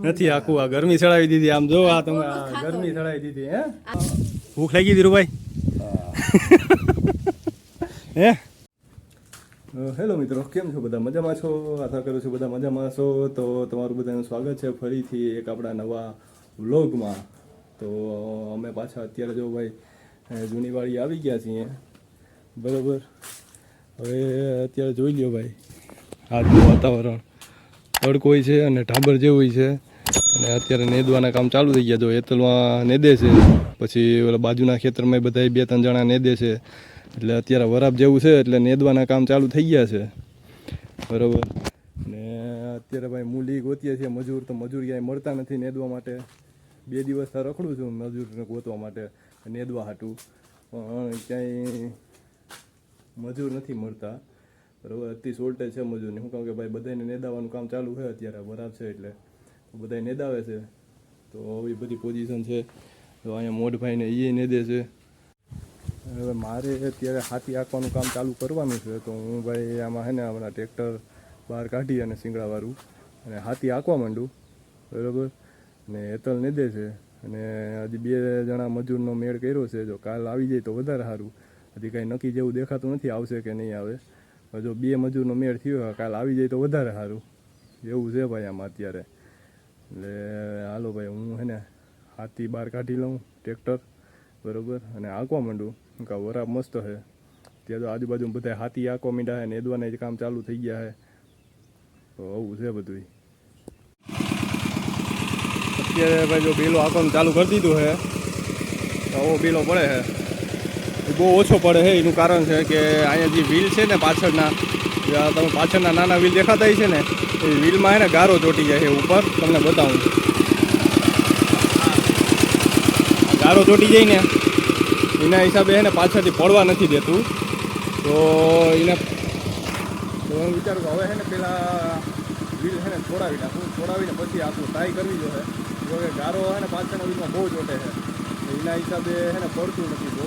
નથી આખું આ ગરમી ચડાવી દીધી. આમ જો આ તમે આ ગરમી ચડાવી દીધી હે? ભૂખ લાગી ધીરુભાઈ? હે. હેલો મિત્રો કેમ છો બધા? મજામાં છો? આશા કરું છું બધા મજામાં છો તો તમારું બધાનું સ્વાગત છે ફરીથી એક આપણા નવા વ્લોગમાં. તો અમે પાછા અત્યારે જો ભાઈ જૂની વાડી આવી ગયા છીએ. બરાબર? હવે અત્યારે જોઈ લ્યો ભાઈ આજનું વાતાવરણ. તડકો હોય છે અને ઢાબર જેવું છે. અને અત્યારે નેદવાના કામ ચાલુ થઈ ગયા. જો એતલમાં નેદે છે. પછી ઓલા બાજુના ખેતરમાં બધા બે ત્રણ જણા નેદે છે. એટલે અત્યારે વરાપ જેવું છે એટલે નેદવાના કામ ચાલુ થઈ ગયા છે. બરાબર. ને અત્યારે ભાઈ મૂલી ગોતીએ છીએ મજૂર. તો મજૂર ક્યાંય મળતા નથી નેદવા માટે. બે દિવસ રખડું છું મજૂરને ગોતવા માટે. નેદવા હાટું. પણ ક્યાંય મજૂર નથી મળતા. બરાબર? અતિ શોર્ટેજ છે મજૂરની. શું કહું કે ભાઈ બધાને નેદાવાનું કામ ચાલુ છે અત્યારે બરાબર છે એટલે. બધા નેદાવે છે. તો આવી બધી પોઝિશન છે. તો અહીંયા મોઢભાઈને એ નેદે છે. હવે મારે અત્યારે હાથી આંકવાનું કામ ચાલુ કરવાનું છે. તો હું ભાઈ આમાં હે ને, હમણાં ટ્રેક્ટર બહાર કાઢી અને શિંગડાવાળું અને હાથી આંકવા માંડું. બરાબર? ને હેતલ નેદે છે. અને હજી બે જણા મજૂરનો મેળ કર્યો છે. જો કાલ આવી જાય તો વધારે સારું. હજી કાંઈ નક્કી જેવું દેખાતું નથી, આવશે કે નહીં આવે. જો બે મજૂરનો મેળ થયો હોય, કાલ આવી જાય તો વધારે સારું. એવું છે ભાઈ આમાં અત્યારે. એટલે હાલો ભાઈ હું હે ને હાથી બહાર કાઢી લઉં ટ્રેક્ટર બરોબર અને આંકવા માંડું. કે વરાપ મસ્ત છે ત્યાં તો આજુબાજુ બધા હાથી આંકવા માંડ્યા છે ને એદવાના જ કામ ચાલુ થઈ ગયા છે તો આવું છે બધું અત્યારે ભાઈ જો બેલો આંકવાનું ચાલુ કરી દીધું છે આવો બેલો પડે છે બહુ ઓછો પડે છે, એનું કારણ છે કે અહીંયા જે વ્હીલ છે ને પાછળના તમે પાછળના નાના વ્હીલ દેખાતા છે ને, એ વ્હીલમાં છે ને ગારો ચોટી જાય છે ઉપર, તમને બતાવું. ગારો ચોટી જાય ને, એના હિસાબે એને પાછળથી પડવા નથી દેતું. તો એને, તો હું વિચારું કે હવે છે ને પેલા વ્હીલ છે ને છોડાવી નાખું, છોડાવીને પછી આપણું ટ્રાય કરવી જોઈએ જો કે ગારો છે ને પાછળના વ્હીલમાં બહુ ચોટે છે. એના હિસાબે છે ને પડતું નથી બહુ.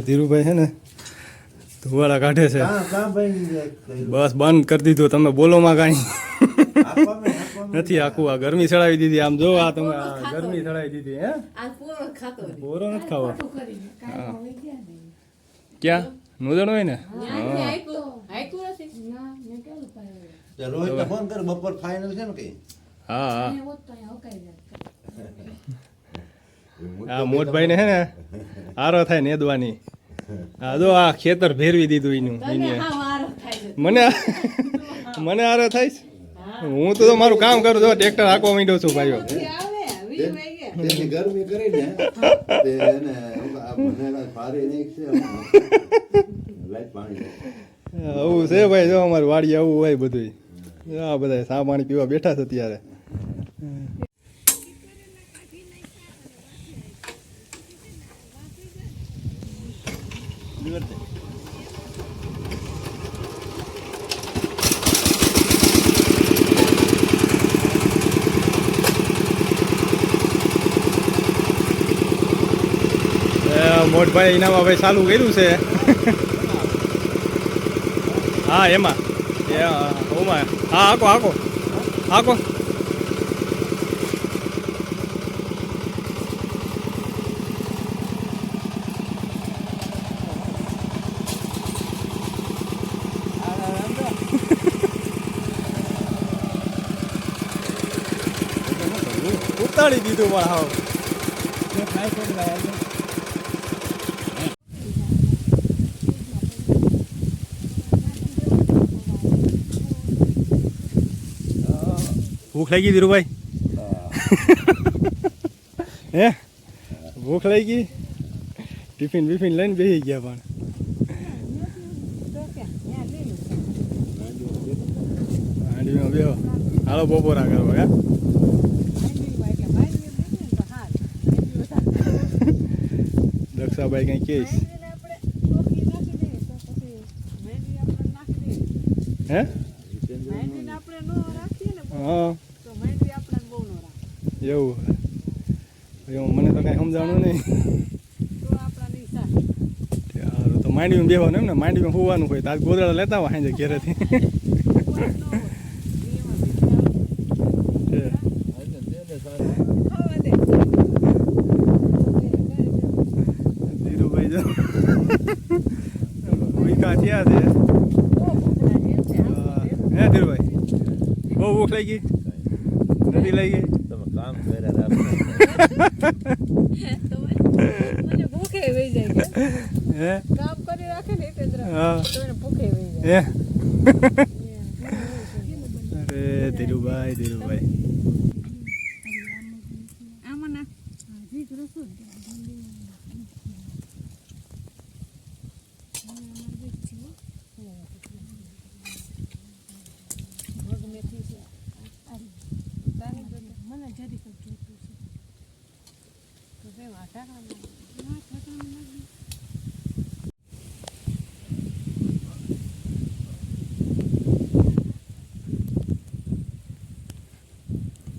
ધીરુભાઈ છે ને ધુવાડા કાઢે છે? બસ બંધ કરી દીધું. તમે બોલોમાં કાંઈ. આપવામાં- આપવામાં નથી આખું આ ગરમી ચડાવી દીધી. આમ જો આ તમે આ ગરમી ચડાવી દીધી હે? આ પૂરો ખાતો નહીં. બોરો નથી ખાવો. કાંઈ. ક્યાં? નોંધણ હોય ને? બપોર ફાઇનલ છે ને કઈ? હા હા. આ મોટભાઈ ને હે ને આરો થાય નેદવાની હા જો આ ખેતર ભેરવી દીધું એનું એને. મને મને આરો થાય છે? હું તો મારું કામ કરું છું ટ્રેક્ટર હાંકવા માંડ્યો છું ભાઈઓ. ગરમી આવું છે ભાઈ જો અમારી વાડી આવું હોય બધું આ બધા સા પાણી પીવા બેઠા છે અત્યારે. મોટભાઈ એનામાં ભાઈ ચાલુ કર્યું છે. હા એમાં. ઓમાં. હા આખો હાકો. હાકો. પતાડી દીધું પણ હાવ. ભૂખ લાગી ગઈ ધીરુભાઈ હે? ભૂખ લાગી? ગઈ ટિફિન બિફિન લઈને બેસી ગયા પણ. હાલો બપોરા કરવા હા દક્ષાભાઈ કઈ કહીશ હે? હા. એવું એવું મને તો કાંઈ સમજાણું નહીં. સારું તો માંડવીમાં બેવાનું એમ ને માંડવીમાં હોવાનું હોય તો આજ ગોદડા લેતા હોય સાંજે ઘેરેથી છે. ધીરુભાઈ જો વિકા થયા છે? હા. ધીરુભાઈ? બહુ ભૂખ ગઈ નથી ગઈ તમે કામ કર્યા રાખો મને ભૂખે વહી જાય હે? કામ કરી રાખે ને એટલે હા. તો ભૂખે વહી જાય. હે. અરે ધીરુભાઈ ધીરુભાઈ આમાં નાખ મને જરી કઈ જોતું છે તો બે વાટા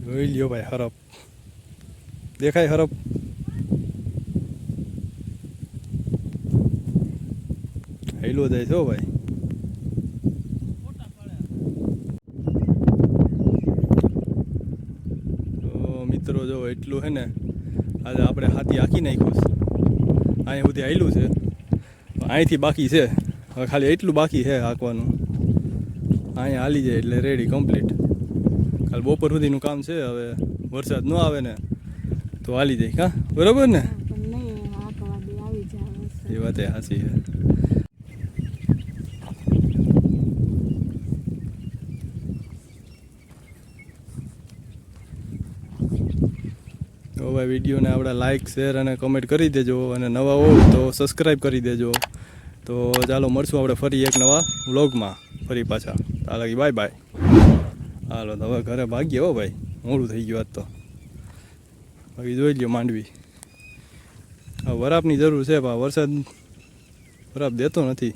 જોઈ લ્યો ભાઈ હરફ દેખાય હરફ હેલો જાય છો ભાઈ. મિત્રો, જો એટલું હે ને આજે આપણે હાથી આખી નાખ્યું છે. અહીં સુધી આવેલું છે. અહીંથી બાકી છે. હવે ખાલી એટલું બાકી છે હાંકવાનું. અહીંયા હાલી જાય એટલે રેડી કમ્પ્લીટ કાલ બપોર સુધીનું કામ છે હવે વરસાદ ન આવે ને તો હાલી જાય હા? બરાબર ને? એ વાત હાસી છે તો ભાઈ વિડીયોને આપણા લાઇક શેર અને કમેન્ટ કરી દેજો અને નવા હો તો સબસ્ક્રાઈબ કરી દેજો. તો ચાલો મળશું આપણે ફરી એક નવા વ્લોગમાં ફરી પાછા. તાલાકી બાય બાય હાલો, તો હવે ઘરે ભાગીએ હો ભાઈ. મોડું થઈ ગયું આજ તો. બાકી જોઈ લ્યો માંડવી. વરાપની જરૂર છે, પણ વરસાદ વરાપ દેતો નથી.